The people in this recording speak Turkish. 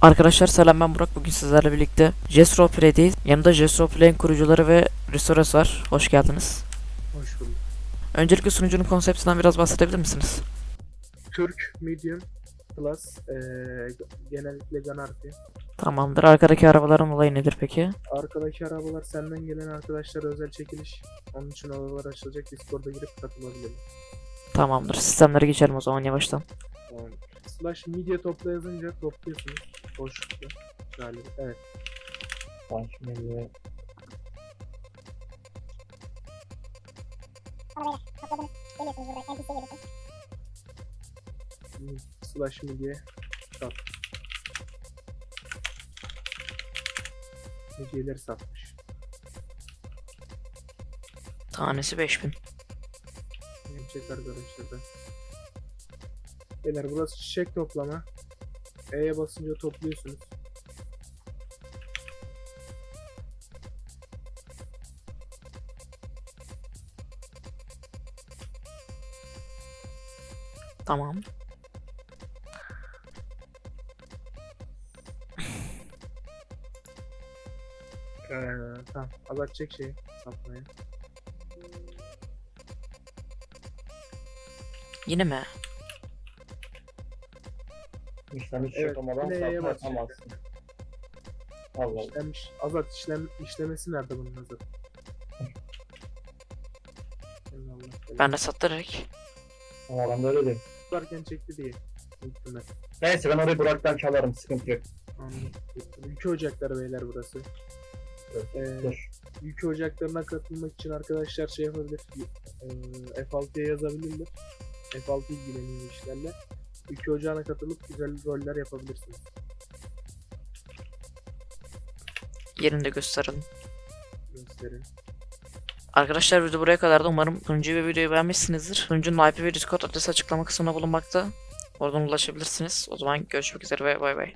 Arkadaşlar selam ben Burak. Bugün sizlerle birlikte Jest Roleplay'deyiz. Yanımda Jest Roleplay'in kurucuları ve Restoras var. Hoş geldiniz. Hoş bulduk. Öncelikle sunucunun konseptinden biraz bahsedebilir misiniz? Türk, medium, plus, eee genellikle Ganardi. Tamamdır. Arkadaki arabaların olayı nedir peki? Arkadaki arabalar senden gelen arkadaşlara özel çekiliş. Onun için arabalar açılacak. Discord'a girip katılabilirim. Tamamdır. Sistemlere geçelim o zaman yavaştan. Tamam. Slash media topla yazınca topluyorsunuz. Boşlukta. Galiba. Evet. Ben şimdi Slash media sat. Medialeri satmış. Tanesi 5000. Gerçek arkadaşlar da. Beyler burası çiçek toplama. E'ye basınca topluyorsunuz. Tamam. Ee, tamam. Azaltacak şey satmaya. Şey Yine mi? İşlem hiç Evet, yapamadan yine satma yapamazsın. Allah Allah. İşlenmiş. Azat işlem işlemesi nerede bunun Azat? Ben de sattırırım. Ama ben de öyle değil. Varken çekti diye. Muhtemelen. Neyse ben orayı Burak'tan çalarım sıkıntı yok. Anladım. Ülke ocakları beyler burası. Ee, Dur. ülke ocaklarına katılmak için arkadaşlar şey yapabilir. Ee, F6'ya yazabilirler. F6 ilgileniyor işlerle. Ülke ocağına katılıp güzel roller yapabilirsiniz. Yerini de gösterelim. Gösterin. Arkadaşlar video buraya kadar da umarım sunucuyu ve videoyu beğenmişsinizdir. Sunucunun IP ve Discord adresi açıklama kısmına bulunmakta. Oradan ulaşabilirsiniz. O zaman görüşmek üzere ve bay bay.